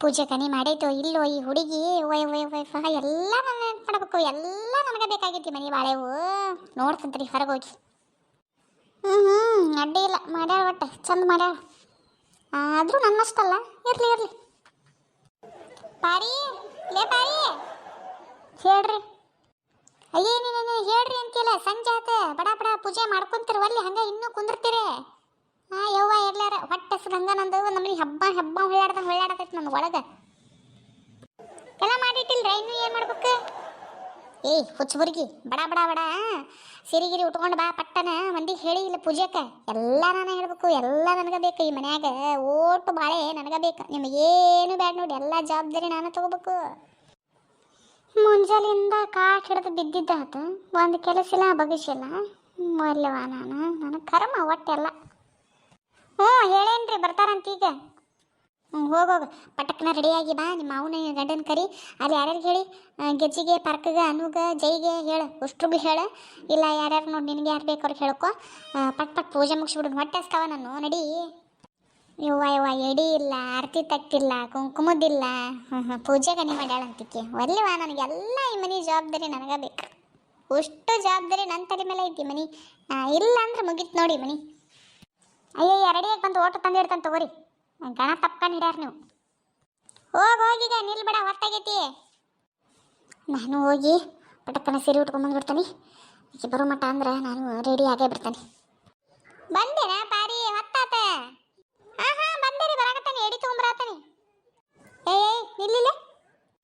ಪೂಜೆ ಕನಿ ಮಾಡೈತೋ ಇಲ್ಲೋ ಈ ಹುಡುಗಿ ವೈ ವೈ ಒಯ್ ಸಹ ಎಲ್ಲ ನನ್ನ ಮಾಡಬೇಕು ಎಲ್ಲ ನನಗೆ ಬೇಕಾಗೈತಿ ಮನೆ ಬಾಳೆವು ನೋಡ್ತಂತ್ರಿ, ಹೊರಗೆ ಹೋಗಿ. ಹ್ಞೂ ಹ್ಞೂ ಅಡ್ಡಿ ಇಲ್ಲ, ಮಾಡ್ಯಾಳ ಒಟ್ಟು, ಚಂದ ಮಾಡ್ಯಾಳ. ಆದರೂ ನನ್ನಷ್ಟಲ್ಲ, ಇರಲಿ ಇರಲಿ. ಪಾರಿ, ಲೇ ಪಾರಿ, ಹೇಳ್ರಿ. ಅಯ್ಯೇ ನೀನು ಹೇಳ್ರಿ ಅಂತಿಲ್ಲ ಸಂಜೆ ಆತ, ಬಡ ಬಡ, ಪೂಜೆ ಮಾಡ್ಕೊಂತಿರ್ವಲ್ಲಿ ಹಂಗೆ ಇನ್ನೂ ಕುಂದಿರ್ತೀರಿ. ಹಾ ಯವ್ವ ಇರ್ಲಾರ, ಹೊಟ್ಟೆ ಹಸ್ದು ಹಂಗ ನಂದು ಹಬ್ಬ ಹಬ್ಬ ಹೊಳ್ಳಾಡ್ದ ಹೊಳ್ಳಾಡತೈತಿ ನನ್ನ ಒಳಗೆ. ಎಲ್ಲ ಮಾಡಿಟ್ಟಿಲ್ರ, ಇನ್ನು ಏನು ಮಾಡ್ಬೇಕು? ಏಯ್ ಹುಚ್ಚಬುರ್ಗಿ ಬಡ ಬಡ ಬಡ. ಸಿರಿಗಿರಿ ಉಟ್ಕೊಂಡು ಬಾ ಪಟ್ಟನ, ಮಂದಿಗೆ ಹೇಳಿ ಇಲ್ಲ ಪೂಜೆಕ. ಎಲ್ಲ ನಾನು ಹೇಳ್ಬೇಕು, ಎಲ್ಲ ನನಗೆ ಬೇಕು ಈ ಮನ್ಯಾಗ. ಓಟು ಬಾಳೆ ನನಗೆ ಬೇಕು. ನಿಮಗೇನು ಬ್ಯಾಡ ನೋಡಿ, ಎಲ್ಲ ಜವಾಬ್ದಾರಿ ನಾನು ತಗೋಬೇಕು. ಮುಂಜಾನೆಯಿಂದ ಕಾಟ್ ಹಿಡಿದು ಬಿದ್ದಿದ್ದ ಆತ. ಒಂದು ಕೆಲಸ ಇಲ್ಲ ಬಗಸಿಲ್ಲ ಒಲ್ಲವ ನಾನು. ನನಗೆ ಕರ್ಮ ಒಟ್ಟೆಲ್ಲ ಹ್ಞೂ, ಹೇಳೇನ್ರಿ, ಬರ್ತಾರಂತ ಈಗ. ಹ್ಞೂ ಹೋಗೋಗ ಪಟಕ್ನ ರೆಡಿಯಾಗಿ ಬಾ, ನಿಮ್ಮ ಅವನ ಗಂಡನ ಕರಿ. ಅಲ್ಲಿ ಯಾರ್ಯಾರು ಹೇಳಿ ಗೆಜ್ಜಿಗೆ, ಪಾರ್ಕ್ಗೆ, ಅನುಗ, ಜೈಗೆ ಹೇಳು. ಅಷ್ಟ್ರಿಗೂ ಹೇಳು. ಇಲ್ಲ, ಯಾರ್ಯಾರು ನೋಡಿ, ನಿನಗೆ ಯಾರು ಬೇಕು ಅವ್ರಿಗೆ ಹೇಳ್ಕೊ. ಪಟ್ ಪಟ್, ಪೂಜೆ ಮುಗಿಸ್ಬಿಡು ಹೊಟ್ಟೆ ಹಸ್ತಾವ ನಾನು, ನಡಿ. ಇವ್ವ ಇವ್ವ ಎಡಿ ಇಲ್ಲ, ಆರತಿ ತಟ್ಟಿಲ್ಲ ಕುಂಕುಮದಿಲ್ಲ ಹ್ಞೂ ಹ್ಞೂ ಪೂಜೆ ಕನಿ ಮಾಡ್ಯಾಳಂತಿಕೆ ಒಲ್ಲಿವ ನನಗೆಲ್ಲ ಈ ಮನೆ ಜವಾಬ್ದಾರಿ ನನಗೆ ಬೇಕು. ಅಷ್ಟು ಜವಾಬ್ದಾರಿ ನನ್ನ ತಲೆ ಮೇಲೆ ಐತಿ ಮನಿ. ಇಲ್ಲ ಅಂದ್ರೆ ಮುಗೀತು ನೋಡಿ ಮನಿ. ಅಯ್ಯಯ್ಯ, ರೆಡಿಯಾಗಿ ಬಂದು ಓಟ ತಂದಿಡ್ತಾನೆ ತಗೋರಿ. ಗಣ ತಪ್ಕೊಂಡು ಹಿಡ್ಯಾರ ನೀವು. ಹೋಗಿ ಹೋಗೀಗ ನಿಲ್ಬೇಡ ಹೊತ್ತಾಗೈತಿ ನಾನು ಹೋಗಿ ಪಟಕ್ಕನ ಸೀರೆ ಉಟ್ಕೊಂಡ್ಬಂದು ಬಿಡ್ತಾನೆ ಬರೋ ಮಟ್ಟ ಅಂದ್ರೆ ನಾನು ರೆಡಿ ಆಗೇ ಬಿಡ್ತಾನೆ. ಬಂದೇನ ಪಾರಿ ಹೊತ್ತಾತ? ಹಾ ಹಾ ಬಂದೇರಿ, ಬರಾಕತ್ತಾನೆ, ಎಡಿ ತೊಗೊಂಬರತ್ತಾನೆ ಏಯ್ ನಿಲ್ಲಿಲ್ಲ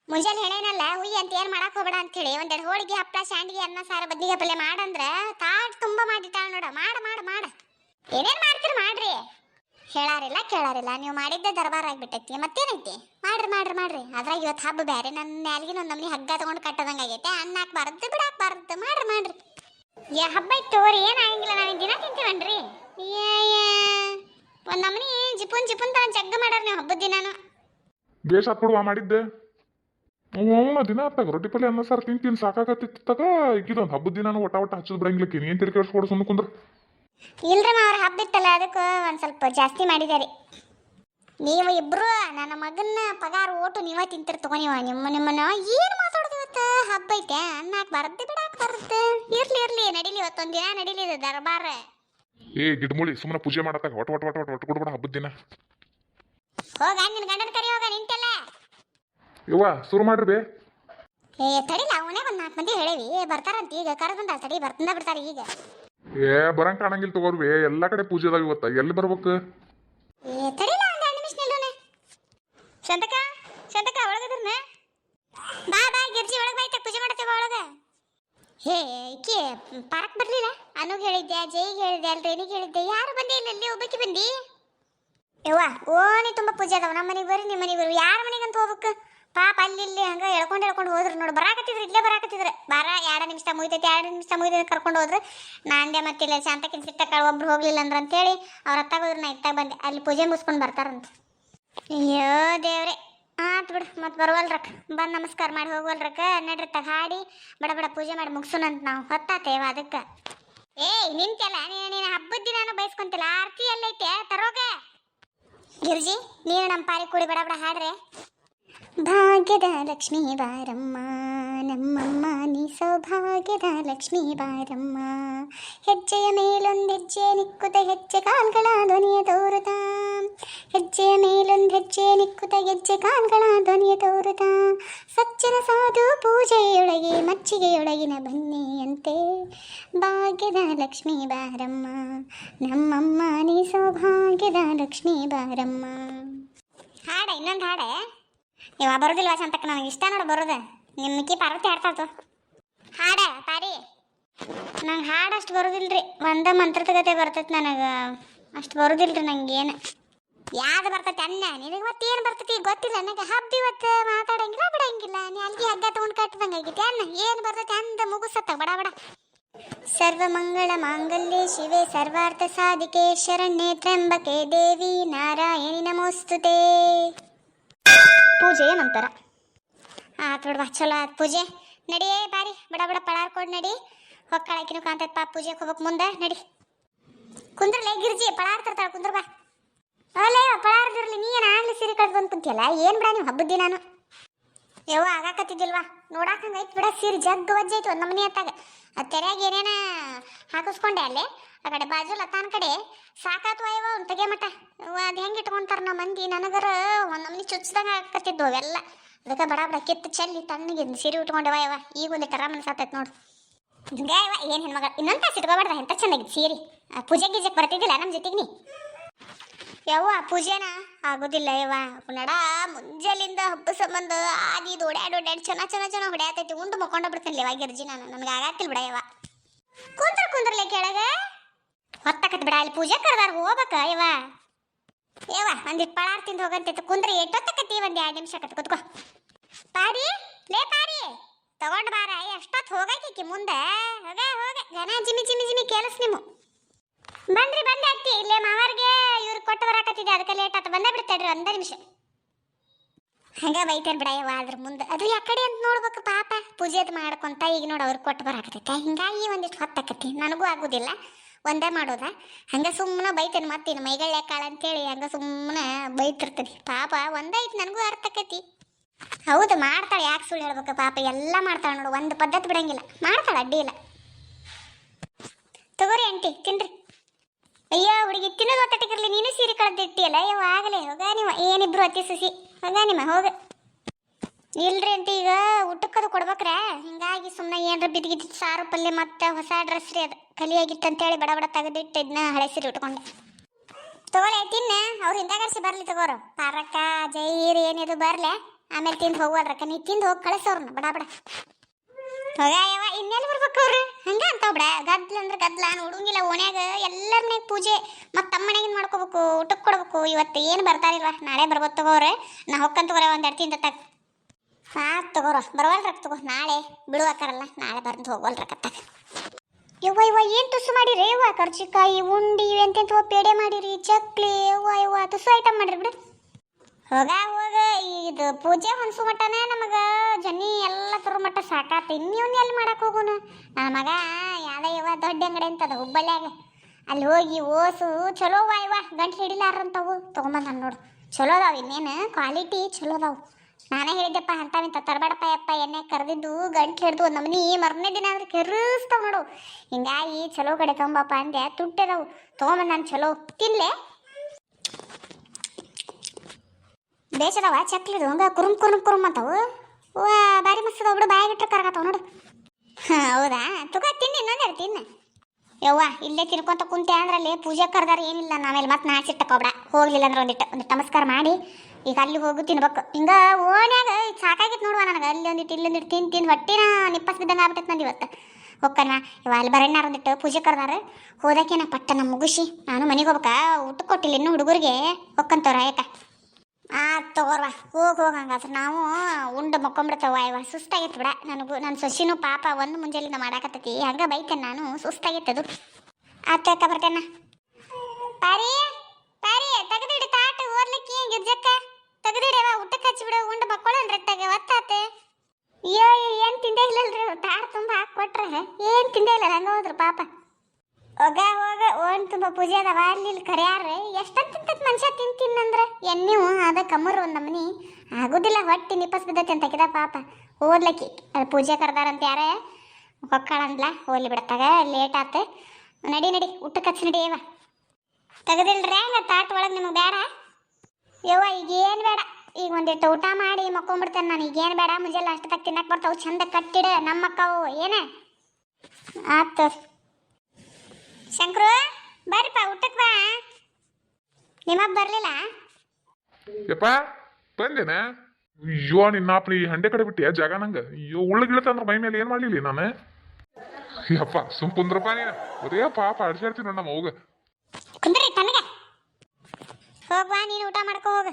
ಮುಂಜಾನೆ ಹೇಳೇನಲ್ಲ, ಹುಯ್ಯಿ ಅಂತ ಏನು ಮಾಡಕ್ ಹೋಗ್ಬೇಡ ಅಂತೇಳಿ. ಒಂದೆರಡು ಹೋಳಿಗೆ ಹಪ್ಪಳ ಶಾಂಡಿಗೆ ಅನ್ನ, ಸಾರು ಬದ್ನಿಗೆ ಪಲ್ಯ ಮಾಡಂದ್ರೆ ತಾಟ್ ತುಂಬ ಮಾಡಿಟ್ಟಾಳ ನೋಡ. ಮಾಡ ಮಾಡ ಮಾಡ. ಏನೇನ್ ಮಾಡ್ತೀರಿ ಮಾಡ್ರಿ? ಹೇಳಾರಿಲ್ಲ, ಕೇಳಾರಿಲ್ಲ. ನೀವು ಮಾಡಿದ್ದೆ ದರ್ಬಾರ್ ಆಗ್ಬಿಟ್ಟೈತಿ. ಮತ್ತೇನೈತಿ? ಮಾಡ್ರಿ ಮಾಡ್ರಿ ಮಾಡ್ರಿ. ಅದ್ರಾಗ ಇವತ್ತು ಹಬ್ಬ ಬೇರೆ ನನ್ನ ನ್ಯಾಲ್ಗಿನ ನನ್ನ ನಮ್ಮನಿ ಹಗ್ಗ ತಗೊಂಡು ಕಟ್ಟದಂಗ ಆಗೈತೆ. ಅನ್ನ ಹಾಕ್ಬಾರ್ದು ಬಿಡಾಕ್ಬಾರ್ದು ಮಾಡ್ರಿ ಮಾಡ್ರಿ. ಯಾ ಹಬ್ಬ ಇತ್ತು ತಗೋರಿ. ಏನಾಗಂಗಿಲ್ಲ ನಾನು ದಿನ ತಿಂತೀವನ್ರಿ ಏ ನಮ್ನಿ ಜಿಪುನ್ ಜಿಪುನ್ ತರ ಜಗ್ಗ ಮಾಡ್ಯಾರ ನೀವು ಹಬ್ಬದ ದಿನಾನು. ಬೇಷ್ ಹಾಕ್ಬಿಡುವ ಮಾಡಿದ್ದೆ. ದಿನ ಆತಾಗ ರೊಟ್ಟಿ ಪಲ್ಯ ಅನ್ನ ಸಾರು ತಿಂತೀನಿ ಸಾಕಾಗತ್ತಿತ್ತಾಗ ಈಗಿದೊಂದು ಹಬ್ಬದ ದಿನ ಒಟ್ಟ ಒಟ್ಟ ಹಚ್ಚದ್ ಬಿಡಂಗಿಲ್ಲ ಏನ್ ತಿರ್ಗಿ ಸುಮ್ಮನೆ ಕುಂದ್ರ. ಇಲ್ರಿ ಅವ್ರ ಹಬ್ಬ ಇತ್ತಲ್ಲ ಅದಕ್ಕೆ ಒಂದು ಸ್ವಲ್ಪ ಜಾಸ್ತಿ ಮಾಡಿದಾರೆ ನೀವು ಇಬ್ರು ನನ್ನ ಮಗನ ಪಗಾರ ಓಟು ನೀವೇ ತಿಂತಿರ್ ತಗೋ ನೀವು. ನಿಮ್ಮ ನಿಮ್ಮನ್ನ ಏನು ಮಾತಾಡೋದು ಇವತ್ತು? ಹಬ್ಬ ಐತೆ ಅನ್ನ ಹಾಕ್ಬಾರ್ದು ಬರುತ್ತೆ ಇರ್ಲಿ ಇರ್ಲಿ ನಡೀಲಿ ಇವತ್ತೊಂದು ದಿನ ನಡೀಲಿ ಇದು ದರ್ಬಾರ್. ಏ ಗಿಡಮೂಳಿ ಸುಮ್ಮನೆ ಪೂಜೆ ಮಾಡತ್ತಾಗ ಒಟ್ಟು ಒಟ್ಟು ಒಟ್ಟು ಒಟ್ಟು ಒಟ್ಟು ಕೊಡ್ಬೇಡ ಹಬ್ಬದ ದಿನ. ಹೋಗ ನಿನ್ನ ಗಂಡನ ಕರಿ ಹೋಗ ನಿಂತಲ್ಲ. ಇವ್ವ ಶುರು ಮಾಡ್ರಿ ಬೇ. ಏ ತಡಿಲ್ಲ ಅವನೇ ಒಂದು ನಾಲ್ಕು ಮಂದಿ ಹೇಳೇವಿ. ಬರ್ತಾರಂತ ಈಗ ಕರೆದಂತ ತಡಿ ಬರ್ತಂದ ಬಿಡ್ತಾರೆ ಈಗ. ಏ, ಬರಂಗ್ ಕಾಣಂಗಿಲ್ಲ ತಗೋರ್ವಿ ಎಲ್ಲಾ ಕಡೆ ಪೂಜೆ ಅದಾವ ಇವತ್ತ. ಎಲ್ಲಿ ಬರ್ಬೇಕು? ಶಂತಕ ಶಂತಕ ಒಳಗದ್ರನ ಬಾ ಬಾ, ಗಿರ್ಜಿ ಒಳಗೆ ಬಾಯ್ತ ಪೂಜೆ ಮಾಡ್ತೇವೆ ಒಳಗೆ. ಹೇ, ಈಕೆ ಪಾರಕ್ ಬರ್ಲಿಲ್ಲ? ಅನುಗ್ ಹೇಳಿದ್ದೆ ಜೈಗೆ ಹೇಳಿದ್ದೆ ಅಲ್ರೇನಿಗೆ ಹೇಳಿದ್ದೆ ಯಾರು ಬಂದೇ ಇಲ್ಲ ಇಲ್ಲಿ ಒಬ್ಬಕ್ಕೆ ಬಂದಿ. ಯವ್ವ ಓಣಿ ತುಂಬಾ ಪೂಜೆ ಅದಾವ. ನಮ್ಮ ಮನೆಗೆ ಬರ್ರಿ ನಿಮ್ಮ ಮನೆಗೆ ಬರ್ರಿ ಯಾರ ಮನೆಗೆ ಅಂತ ಹೋಗ್ಬೇಕು? ಪಾಪ ಅಲ್ಲಿ ಇಲ್ಲಿ ಹಂಗ ಎಳ್ಕೊಂಡು ಎಳ್ಕೊಂಡು ಹೋದ್ರು ನೋಡಿ. ಬರಾಕತ್ತಿದ್ರು, ಇಲ್ಲೇ ಬರಾಕತ್ತಿದ್ರು. ಬಾರ, ಎರಡು ನಿಮಿಷ ಮುಗಿತೈತಿ ಎರಡು ನಿಮಿಷ ಮುಗಿತೈತಿ ಕರ್ಕೊಂಡು ಹೋದ್ರು. ನಾಂದೆ ಮತ್ತಿಲ್ಲ ಶಾಂತಕಿನ ಸಿಟ್ಟಕ್ಕ ಒಬ್ರು ಹೋಗ್ಲಿಲ್ಲ ಅಂದ್ರೆ ಅಂತೇಳಿ ಅವ್ರ ಅತ್ತಾಗ ಹೋದ್ರು ನಾ ಇತ್ತಾಗ ಬಂದೆ. ಅಲ್ಲಿ ಪೂಜೆ ಮುಗಿಸ್ಕೊಂಡು ಬರ್ತಾರಂತ. ಅಯ್ಯೋ ದೇವ್ರೆ. ಆತ್ ಬಿಡು, ಮತ್ತೆ ಬರುವಲ್ರಕ್ಕ. ಬಂದು ನಮಸ್ಕಾರ ಮಾಡಿ ಹೋಗುವಲ್ರಕ್ಕ. ನಡ್ರಿ ತಗ ಹಾಡಿ. ಬಡ ಬಡ ಪೂಜೆ ಮಾಡಿ ಮುಗಿಸೋಣಂತ ನಾವು. ಹೊತ್ತಾತೇವ ಅದಕ್ಕೆ. ಏಯ್ ನಿಂತೆಲ್ಲ ನೀನು ಹಬ್ಬದ ದಿನಾನು ಬಯಸ್ಕೊಂತಿಲ್ಲ ಆರತಿ ಎಲ್ಲೈತೆ? ತರೋಗ ಗಿರ್ಜಿ, ನೀನು ನಮ್ಮ ಪಾರಿ ಕೂಡಿ ಬಡ ಬಡ ಹಾಡ್ರೆ. ಭಾಗ್ಯದ ಲಕ್ಷ್ಮೀ ಬಾರಮ್ಮ, ನಮ್ಮಮ್ಮ ನೀ ಸೌಭಾಗ್ಯದ ಲಕ್ಷ್ಮೀ ಬಾರಮ್ಮ. ಹೆಜ್ಜೆಯ ಮೇಲೊಂದು ಹೆಜ್ಜೆ ನಿಕ್ಕುತ್ತ ಹೆಜ್ಜೆ ಕಾಲ್ಗಳ ಧ್ವನಿಯ ತೋರುತ. ಹೆಜ್ಜೆಯ ಮೇಲೊಂದು ಹೆಜ್ಜೆ ನಿಕ್ಕುತ್ತ ಹೆಜ್ಜೆ ಕಾಲ್ಗಳ ಧ್ವನಿಯ ತೋರುತ. ಸಜ್ಜನ ಸಾಧು ಪೂಜೆಯೊಳಗೆ ಮಚ್ಚಿಗೆಯೊಳಗಿನ ಬನ್ನಿಯಂತೆ. ಭಾಗ್ಯದ ಲಕ್ಷ್ಮೀ ಬಾರಮ್ಮ, ನಮ್ಮಮ್ಮ ನೀ ಸೌಭಾಗ್ಯದ ಲಕ್ಷ್ಮೀ ಬಾರಮ್ಮ. ಹಾಡ, ಇನ್ನೊಂದು ಹಾಡೆ. ಇವ ಬರೋದಿಲ್ವಾ ಸಂತಕ್ಕ ನನಗೆ ಇಷ್ಟ ನೋಡು ಬರೋದು. ನಿಮ್ಮಕ್ಕಿ ಪಾರ್ವತಿ ಹಾಡ್ತಾಳ್ತು ಹಾಡ ಪಾರಿ ನಂಗೆ ಹಾಡು ಅಷ್ಟು ಒಂದ ಕತೆ ಬರ್ತೈತಿ ನನಗೆ. ಅಷ್ಟು ಬರೋದಿಲ್ರಿ ನಂಗೆ ಏನು ಯಾವ್ದು ಬರ್ತೈತಿ ಅನ್ನ? ನಿನಗೆ ಮತ್ತೆ ಏನು ಬರ್ತೈತಿ? ಗೊತ್ತಿಲ್ಲ. ನನಗೆ ಹಬ್ಬ ಇವತ್ತು ಮಾತಾಡಂಗಿಲ್ಲ, ಬಿಡಂಗಿಲ್ಲ. ನೀ ಅಲ್ಲಿ ಹಗ್ಗ ತೊಗೊಂಡು ಕಟ್ಟಿದಂಗೆ ಆಗೈತಿ ಅನ್ನ? ಏನು ಬರ್ತೈತಿ ಅಂದ ಮುಗಿಸತ್ತ. ಬಡ ಬಡ. ಸರ್ವ ಮಂಗಳ ಮಾಂಗಲ್ಯ ಶಿವೆ ಸರ್ವಾರ್ಥ ಸಾಧಿಕೆ ಶರಣ್ಯೆ ದೇವಿ ನಾರಾಯಣಿ ನಮೋಸ್ತುತೆ. ಪೂಜೆಯ ನಂತರ ಆತ್ ಬಿಡ್ವಾ ಚಲೋ ಆತ್ ಪೂಜೆ. ನಡಿಯೇ ಬಾರಿ, ಬಡ ಬಡ ಪಳಾರ್ಕೊಂಡು ನಡಿ. ಹೊಕ್ಕಳಕಿನೂ ಕಾಂತೈತ್ ಪಾ ಪೂಜೆಗೆ ಹೋಗ್ಬೇಕು ಮುಂದೆ, ನಡಿ. ಕುಂದ್ರಲೇ, ಗಿರ್ಜಿ ಪಳಾರ್ತಿರ್ತಾಳ ಕುಂದ್ರ ಬಾ ಅಲ್ಲೇ ಪಳಾರ್ದಿರ್ಲಿ ನೀ ಏನು ಆಗ್ಲಿ ಸೀರೆ ಕಳ್ದು ಬಂದು ಕುಂತಿಯಲ್ಲ ಏನು ಬಿಡ ನೀವು ಹಬ್ಬದ ದಿನಾನು? ಯವ್ವ, ಆಗಾಕತ್ತಿದ್ದಿಲ್ವಾ? ನೋಡಾಕ ಹಂಗೈತ್ ಬಿಡ, ಸೀರೆ ಜಗ್ ವಜ್ಜೈತು ಒಂದು ನಮ್ಮನೆ ಅತ್ತಾಗ. ಅದು ತೆರೆಯಾಗ ಏನೇನ ಹಾಕಿಸ್ಕೊಂಡೆ ಅಲ್ಲೇ? ಆ ಕಡೆ ಬಾಜು ಲತಾನ್ ಕಡೆ ಸಾಕಾತು ಅಯ್ಯವ ಅವ್ನು ತೆಗೆ ಮಟ ಅದು ಹೆಂಗೆ ಇಟ್ಕೊಂತಾರ ನಮ್ಮ ಮಂದಿ? ನನಗರ ಒಂದು ನಮ್ನಿ ಚುಚ್ಚದಂಗ ಆಕತ್ತಿದ್ವು ಅವೆಲ್ಲ. ಅದಕ್ಕೆ ಬಡ ಬಡ ಕಿತ್ತು ಚೆಲ್ಲಿ ತಣ್ಣಗೆ ಸೀರೆ ಉಟ್ಕೊಂಡೆ ವಾಯವ ಈಗ ಒಂದು ತರ ಮನಸಾತೈತೆ ನೋಡು. ಹಿಂಗ ಏನು ಹೆಣ್ಮಗ ಇನ್ನೊಂದು ತಾಸು ಇಟ್ಕೋಬಾರ್ದ, ಎಂತ ಚೆನ್ನಾಗಿ ಸೀರೆ? ಆ ಪೂಜೆ ಗೀಜೆಗೆ ಬರ್ತಿದ್ದಿಲ್ಲ ನಮ್ಮ ಜೊತೆಗೆ ನೀ ಯವ್ವ, ಪೂಜೆನ? ಆಗೋದಿಲ್ಲ ಯವ್ವ. ನಡ, ಮುಂಜಾಲಿಂದ ಹಬ್ಬ ಸಂಬಂಧ ಆದಿ ಓಡ್ಯಾಡ್ ಓಡ್ಯಾಡ್ ಚೆನ್ನ ಚೆನ್ನ ಚೆನ್ನ ಹೊಡ್ಯಾತೈತಿ. ಉಂಡು ಮಕ್ಕೊಂಡ ಬಿಡ್ತೀನಿ ಇವಾಗ ಗಿರ್ಜಿ ನಾನು. ನನಗೆ ಆಗಾತಿಲ್ ಬಿಡ ಯವ್ವ. ಕುಂದ್ರ ಕುಂದ್ರಲೆ ಕೆಳಗ. ಹೊತ್ತಕತ್ ಬಿಡ, ಅಲ್ಲಿ ಪೂಜೆ ಕರೆದಾರ ಹೋಗ್ಬೇಕ ಯವ್ವ. ಯವ್ವ ಒಂದಿಟ್ಟು ಪಳಾರ್ ತಿಂದು ಹೋಗಂತೈತೆ. ಕುಂದ್ರ ಎಷ್ಟೊತ್ತಕತಿ ಒಂದು ಎರಡು ನಿಮಿಷ ಕತ್ ಕುತ್ಕೋ. ಪಾರಿ ಲೇ ಪಾರಿ ತಗೊಂಡ್ ಬಾರ ಎಷ್ಟೊತ್ತು ಹೋಗೈತಿ ಮುಂದೆ. ಹೋಗ ಹೋಗ. ಜನ ಜಿಮಿ ಜಿಮಿ ಜಿಮಿ ಕೇಳಿಸ್ ನೀವು ಬಂದ್ರಿ ಬಂದೆ ಅತ್ತಿ. ಇಲ್ಲೇ ಮಾವರ್ಗೆ. ಕೊಟ್ಟು ಬರಾಕತ್ತಿದ್ದೆ, ಅದಕ್ಕೆ ಲೇಟ್ ಆತ. ಬಂದೇ ಬಿಡ್ತೇಡ್ರಿ ಒಂದು ನಿಮಿಷ. ಹಂಗ ಬೈತೇನ್ ಬಿಡಯ್ಯವ ಅದ್ರ ಮುಂದೆ. ಅದು ಯಾಕಡೆ ಅಂತ ನೋಡ್ಬೇಕು ಪಾಪ. ಪೂಜೆ ಅದು ಮಾಡ್ಕೊಂತ ಈಗ ನೋಡಿ ಅವ್ರಿಗೆ ಕೊಟ್ಟು ಬರಾಕತ್ತೈತೆ. ಹಿಂಗಾಗಿ ಒಂದಿಷ್ಟು ಹೊತ್ತಾಕತಿ ನನಗೂ ಆಗುದಿಲ್ಲ. ಒಂದೇ ಮಾಡೋದ. ಹಂಗ ಸುಮ್ಮನೆ ಬೈತೇನೆ ಮತ್ತೇನು ಮೈಗಳ್ಳೆ ಕಾಳ ಅಂತೇಳಿ ಹಂಗ ಸುಮ್ಮನೆ ಬೈತಿರ್ತೀನಿ. ಪಾಪ, ಒಂದೇ ಐತಿ ನನಗೂ ಅರ್ಥ ಆಕೈತಿ ಹೌದು, ಮಾಡ್ತಾಳೆ. ಯಾಕೆ ಸುಳ್ಳು ಹೇಳ್ಬೇಕು ಪಾಪ? ಎಲ್ಲ ಮಾಡ್ತಾಳೆ ನೋಡು. ಒಂದು ಪದ್ಧತಿ ಬಿಡಂಗಿಲ್ಲ. ಮಾಡ್ತಾಳೆ ಅಡ್ಡಿ ಇಲ್ಲ. ತಗೋರಿ ಆಂಟಿ, ತಿನ್ರಿ. ಅಯ್ಯೋ, ಹುಡುಗಿ, ತಿನ್ನೋದು ಒತ್ತಟಕ್ಕಿರಲಿ ನೀನು ಸೀರೆ ಕಳೆದಿಟ್ಟಿಯಲ್ಲ ಅಯ್ಯೋ, ಆಗಲೇ, ಹೋಗ ನಿಮ್ಮ, ಏನಿಬ್ರು ಅತಿ ಸುಸಿ? ಹೋಗ ನಿಮ್ಮ, ಹೋಗ. ಇಲ್ರಿ ಅಂತ ಈಗ ಊಟಕ್ಕದು ಕೊಡ್ಬೇಕ್ರೆ? ಹಿಂಗಾಗಿ ಸುಮ್ಮನೆ ಏನ್ರ ಬಿದ್ದಿಗಿದ್ದು ಸಾರು ಪಲ್ಯ ಮತ್ತೆ ಹೊಸ ಡ್ರೆಸ್ ರೀ ಅದು. ಕಲಿಯಾಗಿತ್ತು ಅಂತೇಳಿ ಬಡ ಬಡ ತೆಗೆದಿಟ್ಟು ಇದನ್ನ ಹಳೆ ಸೀರೆ ಉಟ್ಕೊಂಡೆ ತಗೋಲೆ ತಿನ್ನ. ಅವ್ರು ಹಿಂದಾಗರ್ಸಿ ಬರಲಿ ತಗೋರು. ಪಾರಕ್ಕ ಜೈರ್, ಏನಿದು ಬರ್ಲೆ. ಆಮೇಲೆ ತಿಂದು ಹೋಗುವಲ್ರಕ್ಕ ನೀ ತಿಂದು ಹೋಗಿ ಕಳಿಸೋರ್ನ ಬಡ ಬಡ. ಯವ್ವ ಇನ್ನೆಲ್ಲಿ ಬರ್ಬೇಕು ಅವ್ರು? ಹಂಗ ಅಂತಾವ್ ಬಿಡ ಗದ್ಲ ಅಂದ್ರೆ ಗದ್ಲ ನೋಡಂಗಿಲ್ಲ ಓಣ್ಯಾಗ ಎಲ್ಲರ ಮನೆಗೆ ಪೂಜೆ ಮತ್ತು ತಮ್ಮ ಮನೆಗಿನ ಮಾಡ್ಕೋಬೇಕು ಊಟಕ್ಕೆ ಕೊಡ್ಬೇಕು. ಇವತ್ತು ಏನು ಬರ್ತಾರಿಲ್ವ ನಾಳೆ ಬರ್ಬೋದು ತಗೋರೆ ನಾ ಹೊಕ್ಕಂತ ತಗೋರ, ಒಂದು ಎರಡು ತಗ ಹಾ ತಗೋರ ಬರವಲ್ರಕ್ಕ ತಗೋ. ನಾಳೆ ಬಿಡುವಾಕಾರಲ್ಲ, ನಾಳೆ ಬಂದು ಹೋಗವಲ್ರಕ್ಕ ತಗ. ಯವ್ವ ಇವ ಏನು ತುಸು ಮಾಡಿರಿ? ಯವ್ವ ಕರ್ಜಿಕಾಯಿ ಉಂಡಿ ಎಂತೆಂತ ಪೇಡೆ ಮಾಡಿರಿ, ಚಕ್ಲಿ, ಯವ್ವ ಯವ್ವ, ತುಸು ಐಟಮ್ ಮಾಡಿರಿ ಬಿಡು. ಹೋಗ ಹೋಗ. ಇದು ಪೂಜೆ ಹೊನ್ಸು ಮಟ್ಟನ ನಮಗ. ಜನಿ ಎಲ್ಲ ತರೋ ಮಟ್ಟ ಸಾಕಾತ. ಇನ್ನಿವ್ನ ಎಲ್ಲಿ ಮಾಡಕ್ ಹೋಗೋನು? ನನ್ನ ಮಗ ಯಾವ್ದ ಇವ ದೊಡ್ಡ ಅಂಗಡಿ ಅಂತದ, ಹುಬ್ಬಳ್ಳಿಯಾಗ. ಅಲ್ಲಿ ಹೋಗಿ ಓಸು, ಚಲೋ ಇವ ಗಂಟು ಹಿಡಿಲಾರಂತವು ನಾನು ನೋಡು. ಚಲೋ ಅದಾವ ಇನ್ನೇನು? ಕ್ವಾಲಿಟಿ ಚಲೋ ಅದಾವು. ನಾನೇ ಹೇಳಿದ್ದೆಪ್ಪ ಅಂತಾವಿಂತ ತರಬೇಡಪ್ಪ, ಯಪ್ಪ, ಎಣ್ಣೆ ಕರೆದಿದ್ದು ಗಂಟು ಹಿಡಿದು ಒಂದು ನಮನಿ ಮರನೇ ದಿನ ಅಂದ್ರೆ ಕೆರ್ರಿಸ್ತಾವ ನೋಡು. ಹಿಂಗಾಗಿ ಚಲೋ ಕಡೆ ತೊಗೊಂಬಪ್ಪ ಅಂದೆ. ತುಟ್ಟದವು. ತೊಗೊಂಬಂದು ನಾನು ಚಲೋ ತಿನ್ಲೆ. ಬೇಸದವ ಚಕ್ಲಿದು ಹಂಗ ಕುರುಮ್ ಕುರುಮ್ ಕುರುಮ್ ಅಂತಾವು. ವಾ ಬಾರಿ ಮಸ್ತ್ ಬಿಡು ಬಾಯಾಗಿಟ್ರೆ ಕರಗತ್ತಾವ ನೋಡು. ಹಾಂ, ಹೌದಾ? ತುಗ, ತಿನ್ನಿ ಇನ್ನೊಂದೆರಡು ತಿನ್ನ. ಯವ್ವ, ಇಲ್ಲೇ ತಿನ್ಕೊಂತ ಕುಂತೆ ಅಂದ್ರೆ ಅಲ್ಲಿ ಪೂಜೆ ಕರೆದಾರ ಏನಿಲ್ಲ, ನಾವೇಲೆ ಮತ್ತೆ ನಾಚಿಟ್ಟಕೋಬೇಡ ಹೋಗ್ಲಿಲ್ಲ ಅಂದ್ರೆ ಒಂದಿಟ್ಟು ಒಂದಿಟ್ಟು ನಮಸ್ಕಾರ ಮಾಡಿ. ಈಗ ಅಲ್ಲಿ ಹೋಗು ತಿನ್ಬೇಕು. ಹಿಂಗ ಓನ್ಯಾಗ ಸಾಕಾಗಿತ್ತು ನೋಡುವ ನನಗೆ. ಅಲ್ಲಿ ಒಂದಿಟ್ಟು ಇಲ್ಲಿ ಒಂದಿಟ್ಟು ತಿಂದು ಹೊಟ್ಟಿನ ನಿಪ್ಪಸ್ ಬಿದ್ದಂಗೆ ಆಗ್ಬಿಟ್ಟೈತೆ ನಂದು ಇವತ್ತು. ಹೋಗ್ಕನ್ವ. ಇವ ಅಲ್ಲಿ ಬರಣ್ಣಾರ ಒಂದಿಟ್ಟು ಪೂಜೆ ಕರೆದಾರ. ಹೋದಕ್ಕೇನ ನಮ್ಮ ಮುಗಿಸಿ, ನಾನು ಮನೆಗೆ ಹೋಗ್ಬೇಕಾ? ಊಟ ಕೊಟ್ಟಿಲ್ಲ ಇನ್ನು ಹುಡುಗರಿಗೆ. ಹೊಕ್ಕಂತವ್ರ ಆಯ್ತಾ? ಆ, ತಗೋರ್ವ, ಹೋಗಿ ಹೋಗಿ ಹಂಗಾದ್ರೆ. ನಾವು ಉಂಡು ಮಕ್ಕೊಂಬಿಡ್ತೇವ ಇವ ಸುಸ್ತಾಗಿತ್ತು ಬಿಡ. ನನಗೂ ನನ್ನ ಸೊಸಿನೂ ಪಾಪ ಒಂದು ಮುಂಜಾಲಿಂದ ಮಾಡಾಕತ್ತೈತಿ. ಹಂಗೆ ಬೈತೇನೆ ನಾನು. ಸುಸ್ತಾಗಿತ್ತದು ಆತ ಬರ್ತೇನ? ಪಾರಿ ಪಾರಿ, ತೆಗೆದಿಡು ತಾಟ ಓದ್ಲಿಕ್ಕೆ ಗಿರ್ಜಕ್ಕ ತೆಗೆದಿಡವ ಊಟಕ್ಕೆ ಹಚ್ಚಿಬಿಡು ಉಂಡು ಮಕ್ಕೊಳ್ಳೋನ್ರಿ ರಟ್ಟಾಗೆ ಒತ್ತಾತೆ. ಅಯ್ಯೋ ಏನು ತಿಂದೇ ಇಲ್ಲಲ್ರಿ. ತಾಟ ತುಂಬ ಹಾಕ್ಕೊಟ್ರೆ. ಏನು ತಿಂದೇ ಇಲ್ಲ ಹಂಗೆ ಹೋದ್ರು ಪಾಪ. ಹೋಗ ಹೋಗ. ಓಣ್ ತುಂಬ ಪೂಜೆ ಅದಾವ. ಅಲ್ಲಿ, ಇಲ್ಲಿ ಕರ್ಯಾರ್ರಿ ಎಷ್ಟೊತ್ತು ತಿಂತತ್ ಮನುಷ್ಯ ತಿಂತೀನಿ ಅಂದ್ರೆ? ಎಣ್ಣೆವು. ಅದ ಕಮ್ಮರ್ ಒಂದು ನಮ್ಮನಿ ಆಗುದಿಲ್ಲ, ಹೊಟ್ಟಿ ಬಿದ್ದೈತಿ ಅಂತ ಹಾಕಿದ ಪಾಪ. ಓದ್ಲಕ್ಕಿ. ಪೂಜೆ ಕರ್ದಾರಂತ ಯಾರೇ? ಹೊಕ್ಕಾಳಂದ್ಲ ಹೋಗ್ಲಿ ಬಿಡತ್ತಾಗ, ಲೇಟ್ ಆತ. ನಡಿ ನಡಿ, ಊಟಕ್ಕೆ ಹಚ್ಚಿ ನಡಿ ಯವ್ವ ತೆಗೆದಿಲ್ರಿ, ಹಂಗ ತಾಟ್ ಒಳಗೆ ನಿಮಗೆ ಬೇಡ. ಯವ್ವ ಈಗ ಏನು ಬೇಡ. ಈಗ ಒಂದಿಟ್ಟು ಊಟ ಮಾಡಿ ಮಕ್ಕೊಂಬಿಡ್ತೇನೆ ನಾನು. ಈಗೇನು ಬೇಡ, ಮುಂಜಾನೆ ಅಷ್ಟದಾಗ ತಿನ್ನಕ್ಕೆ ಬರ್ತಾವು. ಚಂದ ಕಟ್ಟಿಡ ನಮ್ಮ ಅಕ್ಕವು ಏನ? ಆತು. ಶಂಕ್ರು, ಬರ್ರಿಪ್ಪ ಊಟಕ್ಕೆ ಬಾ. ನಿಮಗೆ ಬರಲಿಲ್ಲ? ಯಪ್ಪ ಬಂದೇನ? ಅಯ್ಯೋ ನಿನ್ನ ಈ ಹಂಡೆ ಕಡೆ ಬಿಟ್ಟಿಯ ಜಾಗ ನಂಗೆ. ಅಯ್ಯೋ ಉಳ್ಳಗಿಳತಂದ್ರ ಮೈ ಮೇಲೆ ಏನು ಮಾಡ್ಲಿಲ್ಲ ನಾನು? ಯಪ್ಪ ಸುಮ್ ಕುಂದ್ರಪ್ಪ ನೀನು. ಬರೇ ಪಾಪ ಅಡ್ಸಾಡ್ತೀನಿ ನೋಡ್ ನಮ್ಮ ಹೋಗ ಕುಂದ್ರಿ ತನಗೆ. ಹೋಗ್ವಾ ನೀನು ಊಟ ಮಾಡ್ಕೊ ಹೋಗ.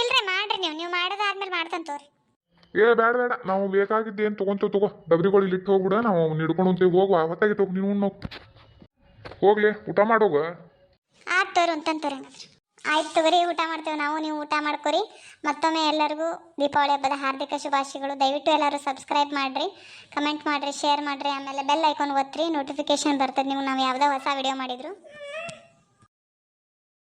ಇಲ್ರಿ ಮಾಡ್ರಿ ನೀವು. ನೀವು ಮಾಡೋದಾದ್ಮೇಲೆ ಮಾಡ್ತಾನೆ ತೋರಿ. ಏ ಬೇಡ ಬೇಡ ನಾವು ಬೇಕಾಗಿದ್ದು ಏನು ತೊಗೊಂತೇವೆ ತಗೋ. ಡಬ್ರಿಗಳು ಇಲ್ಲಿ ಇಟ್ಟು ಹೋಗ್ಬಿಡ ನಾವು ನಿಡ್ಕೊಂಡು ಹೋಗ್ತೀವಿ ಹೋಗುವ. ಹೊತ್ತಾಗಿತ್ತು ಹೋಗಿ ನೀನು ಉಣ್ಣು ಹೋಗ್ಲಿ ಊಟ ಮಾಡೋಗ. ಆತ್ ತೋರು ಅಂತಂತಾರೆ ಆಯ್ತು ತಗೋರಿ, ಊಟ ಮಾಡ್ತೇವೆ ನಾವು, ನೀವು ಊಟ ಮಾಡ್ಕೊರಿ. ಮತ್ತೊಮ್ಮೆ ಎಲ್ಲರಿಗೂ ದೀಪಾವಳಿ ಹಬ್ಬದ ಹಾರ್ದಿಕ ಶುಭಾಶಯಗಳು. ದಯವಿಟ್ಟು ಎಲ್ಲರೂ ಸಬ್ಸ್ಕ್ರೈಬ್ ಮಾಡಿರಿ ಕಮೆಂಟ್ ಮಾಡಿರಿ ಶೇರ್ ಮಾಡಿರಿ, ಆಮೇಲೆ ಬೆಲ್ ಐಕಾನ್ ಒತ್ತಿರಿ ನೋಟಿಫಿಕೇಶನ್ ಬರ್ತದೆ, ನೀವು ನಾವು ಯಾವುದೋ ಹೊಸ ವಿಡಿಯೋ ಮಾಡಿದ್ರು.